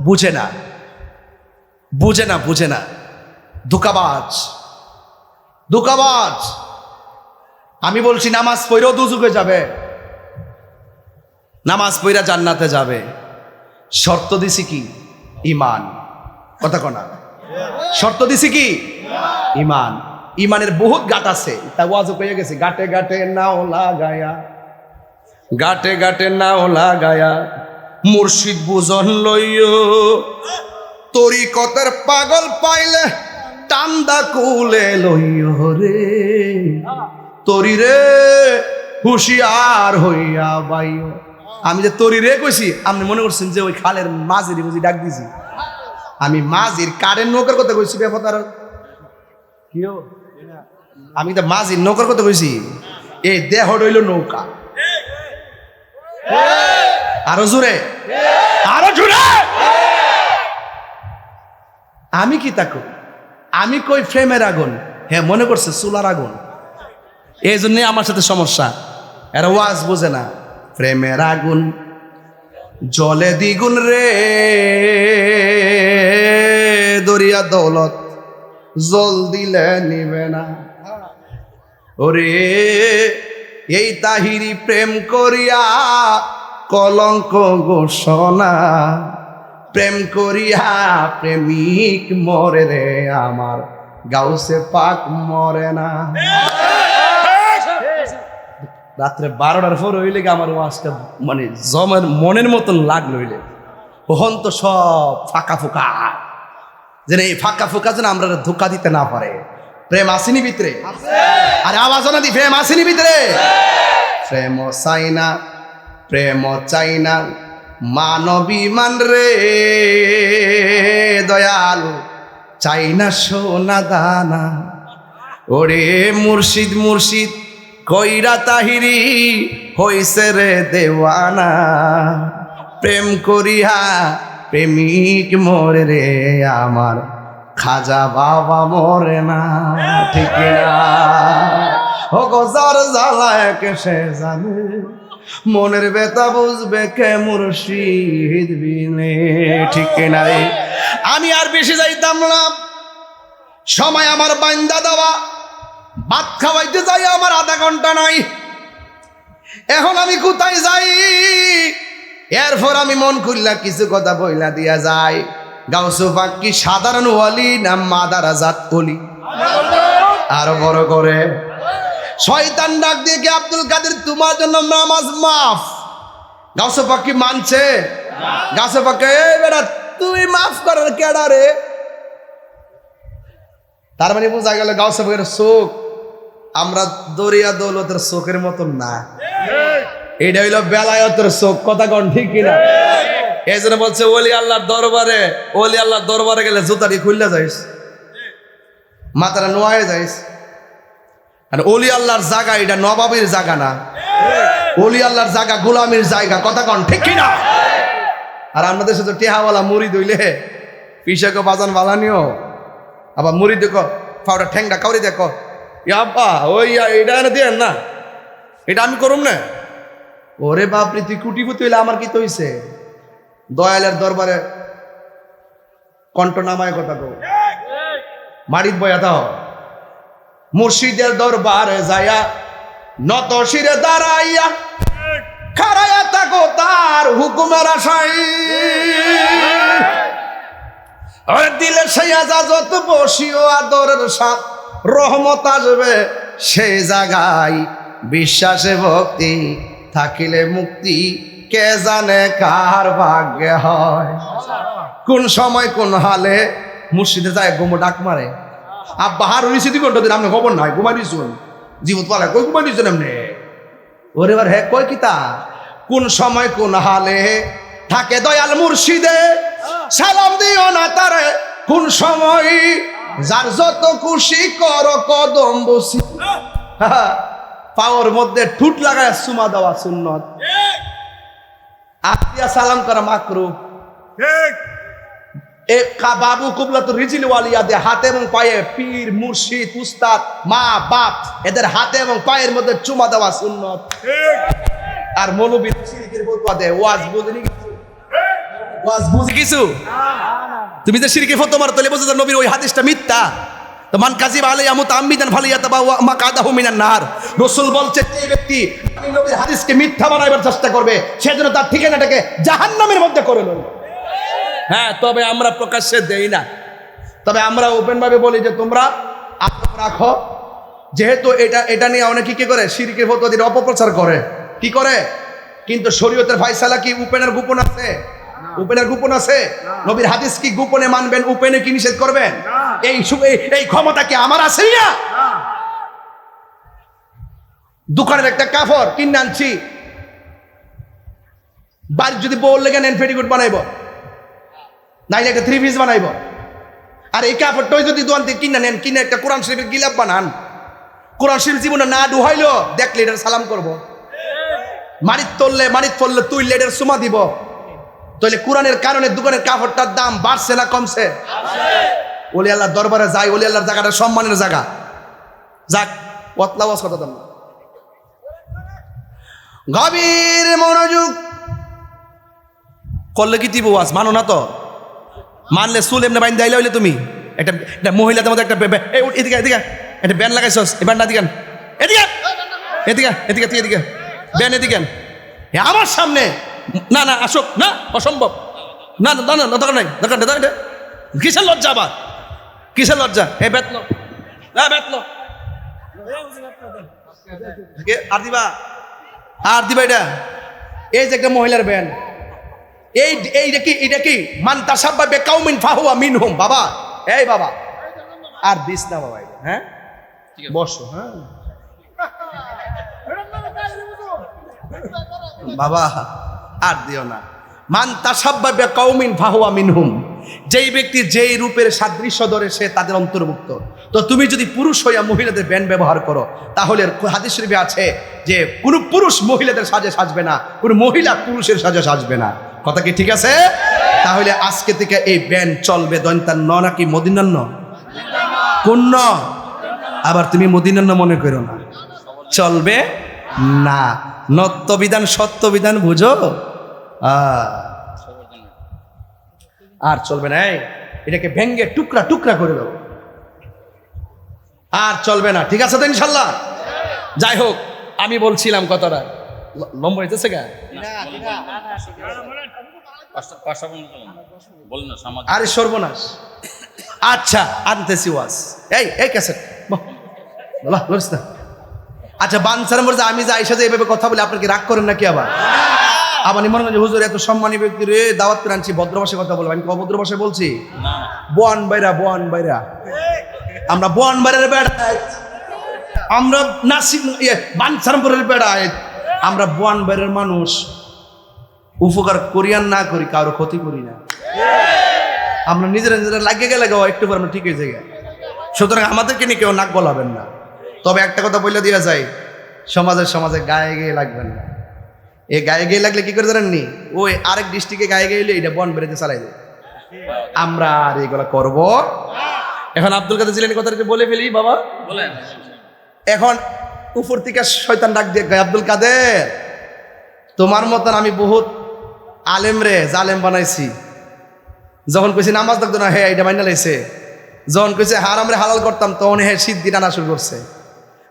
বুঝে না। বুঝে না বুঝে না। ধোকাবাজ। ধোকাবাজ। আমি বলছি, নামাজ পড়েও দুযুগে যাবে। নামাজ পড়া জান্নাতে যাবে। শর্ত দিছি কি? ইমান কথা কনা শর্ত দিছি কি? ইমান ইমানের বহুত গাট আছে। তা ওয়াজও কয়ে গেছে। গাটে গাটে নাও লাগায়া। গাটে গাটে নাও লাগায়া। মুর্শিদ বুজন লইও। তরিকতের পাগল পাইলে টান্দা কুলে লইও রে। তরি রে, হুশিয়ার হইয়া বাইও। আমি যে তরি রে কইছি, আপনি মনে করছেন যে ওই খালের মাঝিরি বুঝি ডাক দিছি? আমি মাঝির কারের নৌকার কথা কইছি ব্যাপার কিও? আমি তো মাঝির নৌকার কথা কইছি। এই দেহ রইল নৌকা। আরও জোরে। আরও জোরে। আমি কি তা কই আমি কই ফ্রেমের আগুন? হ্যাঁ মনে করছে চুলার আগুন। এই জন্যে আমার সাথে সমস্যা। এরা ওয়াজ বোঝে না। প্রেমের আগুন, জলে দ্বিগুণ রে। দরিয়া দৌলত, জল দিলে নিবে না। ওরে, এই তাহিরি প্রেম করিয়া কলঙ্ক ঘোষণা। প্রেম করিয়া প্রেমিক মরে রে আমার গাউসে পাক মরে না। রাত্রে বারোটার পর হইলে আমার ওয়াজটা মানে জমের মনের মতন লাগল হইলে। ওহন তো সব ফাঁকা ফুকা। যেন এই ফাঁকা ফুকা যেন আমরা ধোকা দিতে না পারে। প্রেম আসেনি ভিতরে? আরে আওয়াজ না দি প্রেম আসেনি ভিতরে? প্রেম চাই না প্রেম চাই না। মানবী মান রে, দয়াল, চাই না সোনা দানা। ওরে মুর্শিদ মুর্শিদ, কইরা তাহিরি হইছে রে দেওয়ানা। প্রেম করিয়া প্রেমিক মরে রে, আমার খাজা বাবা মরে না। ঠিক না ও গজার জ্বালা সে জানে? মনের বেতা বুঝবে কে মুর্শিদ বিনে ঠিক না রে? আমি আর বেশি যাইতাম না। সময় আমার বান্দা দেওয়া। ভাত খাওয়াইতে যাই, আমার আধা ঘণ্টা নাই। এখন আমি কোথায় যাই? এরপর আমি মন করলা কিছু কথা বইলা দিয়া যাই। গাউসু কি সাধারণ ওয়ালি না মাদারা জাত ওলি? আরও বড় করে। শয়তান ডাক দিয়ে কি আব্দুল কাদের তোমার জন্য নামাজ মাফ। পাক কি মানছে? গাউসু পাক এই বেটা তুই মাফ করার কেডা রে? তার মানে বোঝা গেল গাউসে পাকের চোখ আমরা দরিয়া দৌলতের চোখের মতন না। এটা হইল বেলায়তের চোখ কথা কন ঠিক কিনা? এই জন্য বলছে ওলি আল্লাহর দরবারে ওলি আল্লাহর দরবারে গেলে জুতাটি খুললে যাইস। মাথাটা নোয়ায় যাইস। আর অলি আল্লাহর জায়গা এটা নবাবের জায়গা না। অলি আল্লাহর জায়গা গোলামের জায়গা কথা কন ঠিক কিনা? আর আমাদের সাথে টেহাওয়ালা মুড়ি দইলে পিসাকে বাজান বালানিও আবার মুড়ি দেখো ফাউটা ঠ্যাংটা কাউরি দেখো ইয়াব্বা ওই এটা এনে দেন না। এটা আমি করুম না। ওরে বাপরে তুই কুটিপুতি হইলে আমার কি তো হইছে? দয়ালের দরবারে কণ্ঠ নামায় কথা কো মারিত বয়া দাও। মুর্শিদের দরবারে যায়া নত শিরে দাঁড়াইয়া খারাইয়া থাকো তার হুকুমের আশাই দিলে সেই আজাজত বসিও আদরের সাথ, রহমত আসবে সেই জায়গায়। বিশ্বাসে ভক্তি থাকিলে মুক্তি, কে জানে কার ভাগ্যে হয়। কোন সময় কোন হালে মুর্শিদে যায়, গোমো ডাক মারে। দিন? আপনি খবর নাই ঘুমাই দিয়েছুন জীবত পালা কই ঘুমাই দিয়েছেন ওরে বার হ্যাঁ কয় কিতা কোন সময় কোন হালে থাকে দয়াল মুর্শিদে সালাম দিও না তারে কোন সময় যার যত খুশি কর কদম বসি। পাওয়ার মধ্যে ঠুট লাগায় সুমা দেওয়া সুন্নত। আত্মীয় সালাম করা মাকরু। এ বাবু কুবলা তো রিজিল ওয়ালিয়াদে হাতে এবং পায়ে পীর মুর্শিদ উস্তাদ মা বাপ এদের হাতে এবং পায়ের মধ্যে চুমা দেওয়া সুন্নত। আর মৌলবী সিরিকের বলবা দে ওয়াজ বুঝনি ওয়াজ বুঝি কিছু? তুমি যে শিরকে ফতো মারো তাহলে বুঝো নবীর ওই হাদিসটা মিথ্যা। তো মান কাজিব আলাই আমুত আম্মিদান ফালিয়াতা বা মা কাদাহু মিনান নার রাসূল বলছে যে ব্যক্তি নবীর হাদিসকে মিথ্যা বানাইবার চেষ্টা করবে সেজন্য তার ঠিকানাটাকে জাহান্নামের মধ্যে করে নেবে হ্যাঁ তবে আমরা প্রকাশ্যে দেই না। তবে আমরা ওপেন ভাবে বলি যে তোমরা আটক রাখো। যেহেতু এটা এটা নিয়ে অনেকে কি করে? সিরকের ফতো অপপ্রচার করে। কি করে? কিন্তু শরীয়তের ফাইসালা কি উপেনের গোপন আছে? উপেনের গোপন আছে? নবীর হাদিস কি গোপনে মানবেন? উপেনে কি নিষেধ করবেন? এই এই- ক্ষমতা কি আমার আছে না? দোকানের একটা কাপড় কিনে আনছি। বাড়ির যদি বউ লেগে নেন পেটিকুট বানাইবো। নাইলে একটা থ্রি পিস বানাইব। আর এই কাপড়টাই যদি দোকান থেকে কিনে নেন, কিনে একটা কোরআন শরীফের গিলাপ বানান। কোরআন শরীফ জীবনে না ডুহাইলো দেখলে এটার সালাম করব। মারিত তললে, মারিত পড়লে তুই এটার সুমা দিব। তাহলে কোরআনের কারণে দোকানের কাপড়টার দাম বাড়ছে না কমছে? ওলি আল্লাহর দরবারে যাই, ওলি আল্লাহর জায়গাটা সম্মানের জায়গা। যাক পতলা ওয়াজ কথা দাম গভীর মনোযোগ করলে কি দিব ওয়াজ? মানো না তো? মানলে চুল এমনি বাইন দাইলে হইলে তুমি? একটা একটা মহিলাদের মধ্যে একটা এদিকে এদিকে একটা ব্যান লাগাইছস এই ব্যান্ড এদিকে আন। এদিকে। এদিকে এদিকে তুই এদিকে ব্যান এদিকে আমার সামনে। না না আসুক। না অসম্ভব। না না না না, না দরকার নাই দরকার নেই। কিসের লজ্জা আবার? কিসের লজ্জা? হে বেতন হ্যাঁ বেতন আর দিবা। আর দিবা এটা। এই যে একটা মহিলার ব্যান। এই এইটা কি এটা কি? মান তাসাব্বা বে কাউমিন ফাহুয়া মিনহুম। বাবা এই বাবা। আর দিস না বাবা হ্যাঁ? বসো হ্যাঁ? বাবা আর দিও না। মান তাসাব্বা বে কাউমিন ফাহুয়া মিনহুম। যেই ব্যক্তি যেই রূপের সাদৃশ্য ধরে সে তাদের অন্তর্ভুক্ত। তো তুমি যদি পুরুষ হইয়া মহিলাদের ব্যান ব্যবহার করো তাহলে হাদিস শরীফে আছে যে কোনো পুরুষ মহিলাদের সাজে সাজবে না কোনো মহিলা পুরুষের সাজে সাজবে না। কথা কি ঠিক আছে? তাহলে আজকে থেকে এই ব্যান চলবে, দন্তার ন নাকি মদিনান্ন কোন ন? আবার তুমি মদিনান্ন মনে করো না। চলবে না। নত্যবিধান, সত্যবিধান বুঝো। আর চলবে না এটাকে ভেঙ্গে টুকরা টুকরা করে দেবো আর চলবে না। ঠিক আছে তো ইনশাল্লাহ? যাই হোক, আমি বলছিলাম কথাটা। লম্বা হইতেছে গা? আরে সর্বনাশ। আচ্ছা আনতেছি ওয়াজ। এই এই ক্যাসেট। লড়িস না। আচ্ছা বানসার মধ্যে আমি যে আইসা যে এভাবে কথা বলি আপনার কি রাগ করেন নাকি আবার? আবার মনে করেন যে হুজুর এত সম্মানী ব্যক্তি রে দাওয়াত করে আনছি ভদ্র ভাষায় কথা বলব। আমি কি অভদ্র ভাষায় বলছি? না। বোয়ান বাইরা বোয়ান বাইরা। আমরা বন বাইরের বেড়া আমরা নাসিক ইয়ে বানসারপুরের বেড়ায়। আমরা বোয়ান বাইরের মানুষ উপকার করিয়ান না করি কারও ক্ষতি করি না। আমরা নিজেরা নিজেরা লাগিয়ে গেলে গাও একটু পর আমরা ঠিক হয়ে যাই সুতরাং আমাদেরকে নিয়ে কেউ নাক গলাবেন না। তবে একটা কথা বলে দেওয়া যায় সমাজের সমাজে গায়ে গিয়ে লাগবেন না। এ গায়ে গিয়ে লাগলে কি করে জানেননি? ওই আরেক ডিস্ট্রিক্টে গায়ে গেলে এটা বন বেড়েতে চালাই দেয়। আমরা আর এগুলো করব এখন আব্দুল কাদের জিলানি কথাটা বলে ফেলি বাবা। বলেন। এখন উপর থেকে শয়তান ডাক দিয়ে কয়, আব্দুল কাদের তোমার মতন আমি বহুত আলেম রে জালেম বানাইছি। যখন কইছি নামাজ দেখতো না হ্যাঁ এটা মাইনা লাইছে। যখন কইছে হারাম রে হালাল করতাম তখন হ্যাঁ সিদ্ধি টানা শুরু করছে।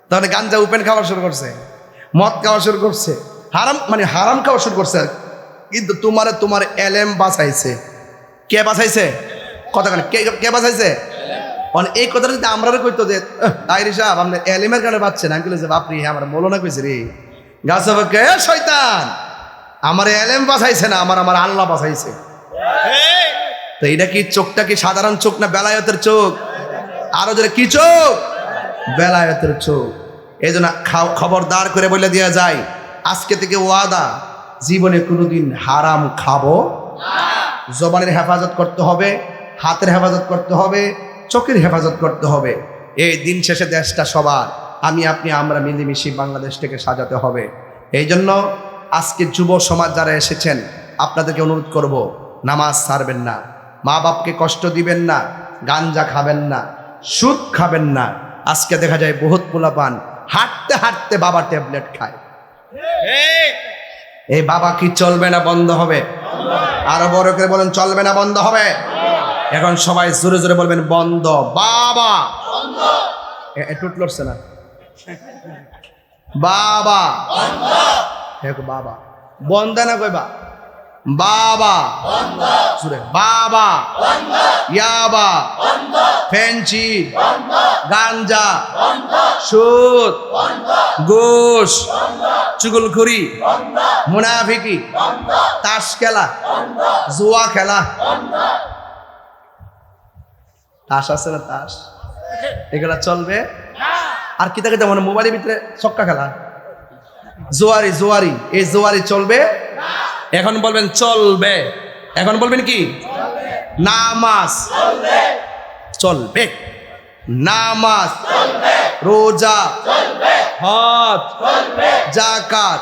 তখন গাঞ্জা উপেন খাওয়া শুরু করছে মদ খাওয়া শুরু করছে। হারাম মানে হারাম খাওয়া শুরু করছে। কিন্তু তোমারে তোমার এলেম বাঁচাইছে। কে বাঁচাইছে? কথা কে কে বাঁচাইছে? মানে এই কথাটা যদি আমরা কইতো যে তাইরি সাহেব আপনি এলিমের কারণে পাচ্ছেন আমি যে বাপরি আমার বলো না কইছে রে গাছ কে শয়তান আমার এলেম বাঁচাইছে না আমার আমার আল্লাহ বাঁচাইছে। তো এটা কি চোখটা কি সাধারণ চোখ না বেলায়তের চোখ? আরও যেটা কি চোখ? বেলায়তের চোখ। এই জন্য খবরদার করে বলে দেওয়া যায় আজকে থেকে ওয়াদা জীবনে কোনোদিন হারাম খাব। জবানের হেফাজত করতে হবে হাতের হেফাজত করতে হবে চোখের হেফাজত করতে হবে। এই দিন শেষে দেশটা সবার। আমি, আপনি, আমরা মিলেমিশে বাংলাদেশটাকে সাজাতে হবে। এই জন্য আজকে যুব সমাজ যারা এসেছেন, আপনাদেরকে অনুরোধ করব, নামাজ ছাড়বেন না মা বাপকে কষ্ট দিবেন না, গাঞ্জা খাবেন না, সুদ খাবেন না। আজকে দেখা যায় বহুত পোলাপান হাঁটতে হাঁটতে বাবা ট্যাবলেট খায়। এই বাবা কি চলবে না বন্ধ হবে? আরও বড় করে বলেন, চলবে না বন্ধ হবে? এখন সবাই জোরে জোরে বলবেন বন্ধ। বাবা! লড়ছে না। বাবা! দেখো বাবা। বন্ধ না কইবা? বাবা! জোরে বাবা! ইয়াবা! ফেঞ্চি! গাঞ্জা! সুদ! ঘুষ চুগলখুরি! মুনাফিকি! তাস খেলা! জুয়া খেলা! তাস আছে না তাস? এগুলো চলবে? আর কি থাকে মানে মোবাইলের ভিতরে ছক্কা খেলা? জোয়ারি জোয়ারি। এই জোয়ারি চলবে? এখন বলবেন চলবে। এখন বলবেন কি? নামাজ। চলবে। নামাজ। রোজা হজ জাকাত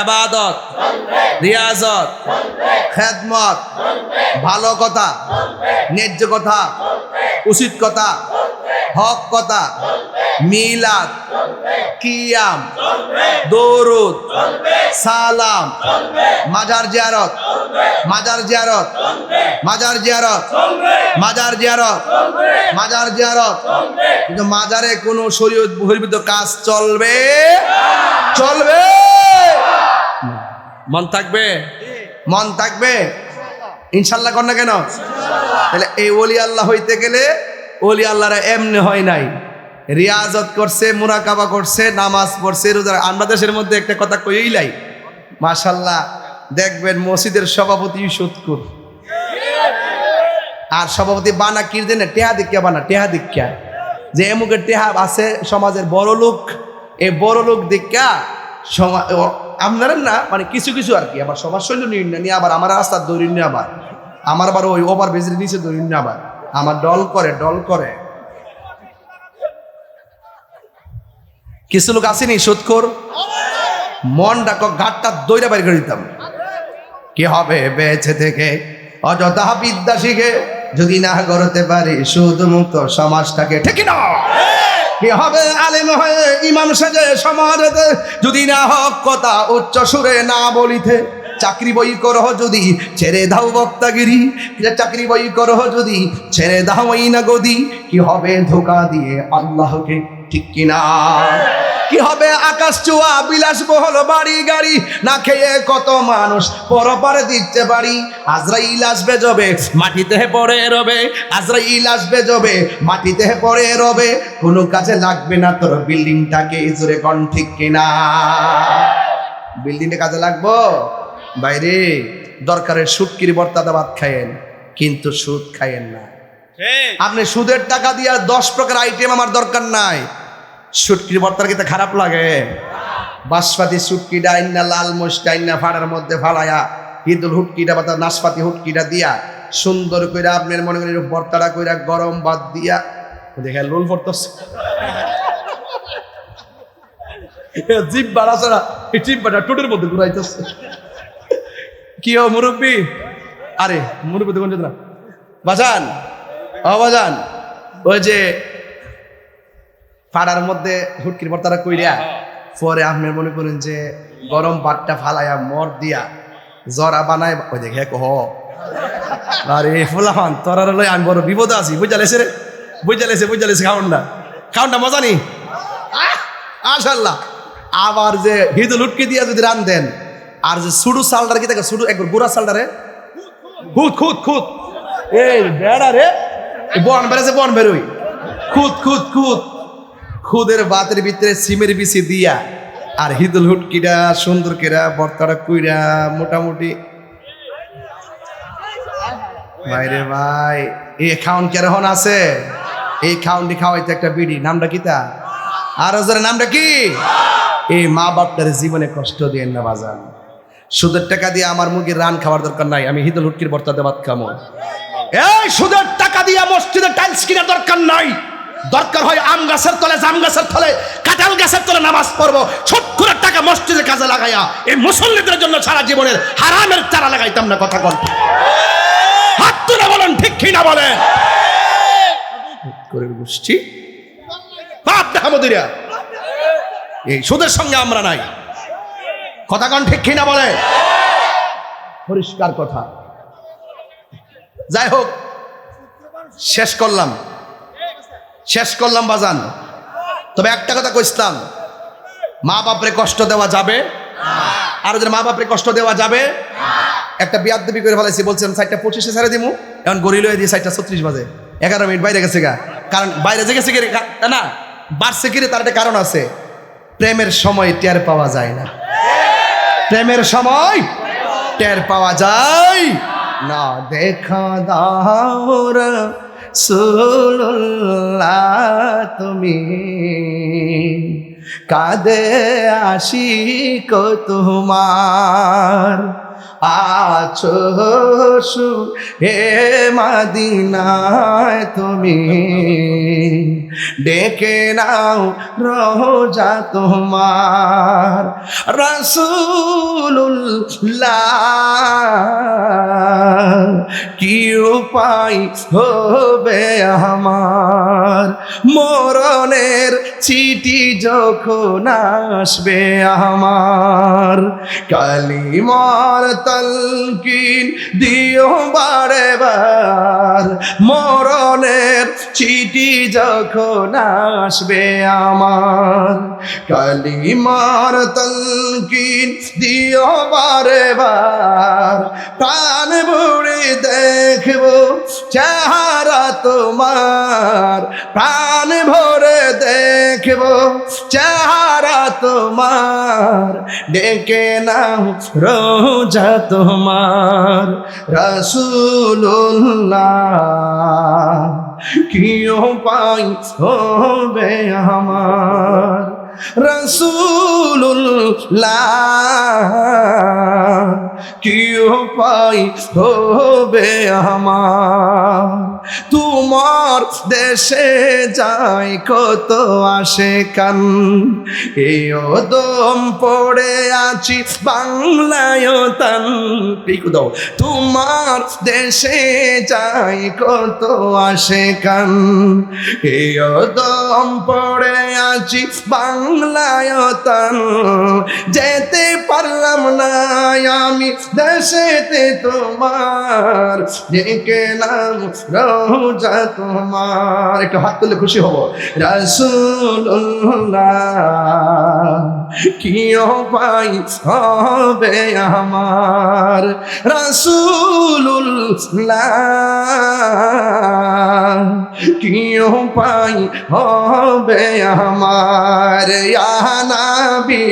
আবাদত রিয়াজত খেদমত ভালো কথা ন্যায্য কথা উচিত কথা হক কথা মিলাদ কিয়াম দরুদ সালাম মাজার জিয়ারত মাজার জিয়ারত মাজার জিয়ারত মাজার জিয়ারত মাজার জিয়ারত। কিন্তু মাজারে কোনো শরীয়ত বহির্ভূত কাজ চলবে? চলবে। মন থাকবে? মন থাকবে? ইনশাল্লাহ কর না কেন? তাহলে এই ওলি আল্লাহ হইতে গেলে ওলি আল্লাহরা এমনি হয় নাই। রিয়াজত করছে, মুরাকাবা করছে, নামাজ পড়ছে, রোজা আমরা দেশের মধ্যে একটা কথা কইই লাই। মাশাল্লাহ, দেখবেন মসজিদের সভাপতি সুৎকুর আর সভাপতি বানা কি দেন টেহা দীক্ষা বানা টেহা দীক্ষা যে এমুকের টেহা আছে সমাজের বড় লোক এই বড় লোক সমাজ আপনারা না মানে কিছু কিছু আর কি আবার সবার শৈল নিয়ে, আবার আমার রাস্তার দৌড়ি নিয়ে আবার। আমার আবার ওই ওভার ব্রিজের নিচে নিয়ে আবার। আমার ডল করে ডল করে। কিছু লোক আসেনি সুৎখোর মন ডাক ঘাটটা দৈরা বাইর করে দিতাম। কি হবে বেছে থেকে? অযথা বিদ্যা শিখে যদি না করতে পারি শুধু মুক্ত সমাজটাকে। ঠিক না কি হবে আলেম হয়ে ইমাম সাজে সমাজেতে যদি না হক কথা উচ্চ সুরে না বলিতে চাকরি বই করহ যদি ছেড়ে দাও বক্তাগিরি। চাকরি বই করহ যদি ছেড়ে দাও ওই না গদি কি হবে ধোকা দিয়ে আল্লাহকে? ঠিক কিনা? কি হবে আকাশ চুয়া বিলাস বহল বাড়ি গাড়ি? না খেয়ে কত মানুষ পরপারে দিতে পারি? আজরাইল আসবে জবে মাটিতে পড়ে রবে। আজরাইল আসবে জবে মাটিতে পড়ে রবে। কোনো কাজে লাগবে না তোর বিল্ডিংটাকে জোরে কন ঠিক কিনা? বিল্ডিংটা কাজে লাগবো? বাইরে দরকারের সুটকির বর্তাদা ভাত খায়েন কিন্তু সুদ খায়েন না। আপনি সুদের টাকা দিয়া দশ প্রকার আইটেম আমার দরকার নাই। সুটকির বর্তার কিন্তু খারাপ লাগে? বাসপাতি সুটকি ডাইনা লাল মোষ ডাইনা ফাড়ার মধ্যে ফালায়া, ঈদুল হুটকিটা বা তার নাশপাতি হুটকিটা দিয়া, সুন্দর কইরা আপনার মনে করেন বর্তাটা কইরা গরম বাদ দিয়া দেখে লোল পড়তেছে। জিপ বাড়া ছাড়া এই জিপ বাড়া টোটের মধ্যে ঘুরাইতেছে। কি ও মুরব্বী? আরে, মুরব্বী দেখুন না বাজান, ও বাজান, ওই যে পাড়ার মধ্যে হুটকির ভর্তারা কইরা পরে আপনি মনে করেন যে গরম ভাতটা ফালাইয়া মর দিয়া জরা বানায় ওই দেখে কহ আরে ফুলাহান তোরা লই আমি বড় বিপদ আছি বুঝালেছে রে? বুঝালেছে বুঝালেছে খাউন না খাউন না মজা নি? আশাল্লাহ আবার যে হিদুল উটকে দিয়া যদি রান দেন আর যে সুডু সালটার কি থাকে সুডু একবার গুড়া সালটারে খুদ খুদ খুদ এই বেড়া রে বন বেড়েছে বন বেরোই। খুদ খুদ খুদ খুদের বাতের ভিতরে সিমের বিচি দিয়া, আর হিদুল হুটকিরা সুন্দর কেরা বর্তারা কুইরা মোটামুটি। ভাইরে ভাই, এই খাউন কেরহন আছে? এই খাউনটি খাওয়াইতে একটা বিড়ি, নামটা কি তা? আর ওদের নামটা কি? এই মা বাপটার জীবনে কষ্ট দিয়ে না বাজান। সুদের টাকা দিয়ে আমার মুরগির রান খাওয়ার দরকার নাই, আমি হিদুল হুটকির বর্তাতে ভাত খামো। এই সুদের টাকা দিয়ে মসজিদে টাইলস কিনা দরকার নাই। দরকার হয় আম গাছের তলে, জাম গাছের তলে, কাঁঠাল গাছের তলে নামাজ পড়ব। সত্তর টাকা মসজিদের কাজে লাগাইয়া এই মুসল্লিদের জন্য সারা জীবনের হারামের চারা লাগাইতাম না কথা কল হাত তুলে বলেন, ঠিক কিনা বলেন করে গোষ্ঠী। বাপ দেখা মদিরা এই সুদের সঙ্গে আমরা নাই। কথা কন, ঠিক কিনা বলে? পরিষ্কার কথা। যাই হোক, শেষ করলাম। শেষ করলাম বাজান। তবে একটা কথা কইসলাম, মা বাপরে কষ্ট দেওয়া যাবে? আর ওদের মা বাপরে কষ্ট দেওয়া যাবে, একটা বিয়াদ দেবী করে ফেলাইছি, বলছিলাম সাইডটা পঁচিশে ছেড়ে দিমু। এখন গরিল হয়ে দিয়ে সাইডটা ছত্রিশ বাজে। এগারো মিনিট বাইরে গেছে গা। কারণ বাইরে যে গেছে? না, বাড়ছে কি রে তার একটা কারণ আছে। প্রেমের সময় টের পাওয়া যায় না। প্রেমের সময় টের পাওয়া যায় না। দেখা দাওর সুল্লাহ তুমি কাদে আশিক তোমার। আছো সু হে মাদিনায় তুমি। ডেকে নাও রোজা তোমার রসুল্লাহ কি উপায় হবে আমার? মরণের চিঠি যখন আসবে আমার, কালিমার তলকিন দিও বারে বার মরণের চিঠি যখন আসবে আমার, কালিমার তলকিন দিও বারে বার প্রাণ ভরে দেখব চেহারা তোমার, প্রাণ ভরে দেখব চেহারা তোমার, ডেকে নাও রোজা তোমার। রসুল্লাহ কি পাই হবে আমার? রসুল্লাহ কি পাই হবে আমার? তোমার দেশে যাই কত আসে কান এই দম পড়ে আছি বাংলায় তান। দাও তোমার দেশে যাই কত আসে কান এই দম পড়ে আছি বাংলায় তান। যেতে পারলাম না আমি দেশেতে তোমার। ডেকে নাম রোজা তোমার। একটু হাত তুলে খুশি হব। রাসুল্লাহ কি পাই হবে আমার? রাসুল্লাহ কি পাই হবে আমার? ইয়া নবী